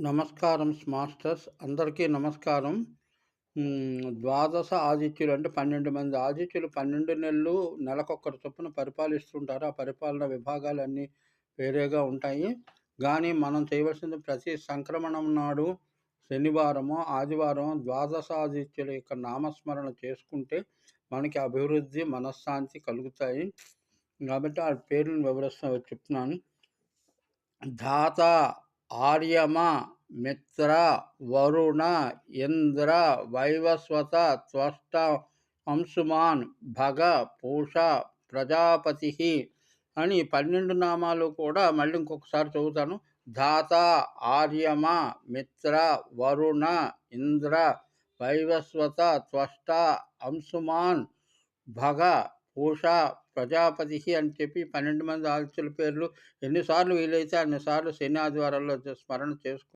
నమస్కారం మాస్టర్స్. అందరికీ నమస్కారం. ద్వాదశ ఆదిత్యులు అంటే పన్నెండు మంది ఆదిత్యులు పన్నెండు నెలలు నెలకొకరు చొప్పున పరిపాలిస్తుంటారు. ఆ పరిపాలన విభాగాలు అన్నీ వేరేగా ఉంటాయి. కానీ మనం చేయవలసింది ప్రతి సంక్రమణం నాడు శనివారము ఆదివారం ద్వాదశ ఆదిత్యుల యొక్క నామస్మరణ చేసుకుంటే మనకి అభివృద్ధి మనశ్శాంతి కలుగుతాయి. కాబట్టి ఆ పేర్లను వివరిస్తా చెప్తున్నాను. ధాత ఆర్యమ మిత్ర వరుణ ఇంద్ర వైవస్వత త్వష్ట అంశుమాన్ భగ పూష ప్రజాపతి అని పన్నెండు నామాలు కూడా మళ్ళీ ఇంకొకసారి చదువుతాను. ధాత ఆర్యమ మిత్ర వరుణ ఇంద్ర వైవస్వత త్వష్ట అంశుమాన్ భగ పూష ప్రజాపతి అని చెప్పి పన్నెండు మంది ఆదిత్యుల పేర్లు ఎన్నిసార్లు వీలైతే అన్నిసార్లు శని ఆదివారాల్లో స్మరణ చేసుకు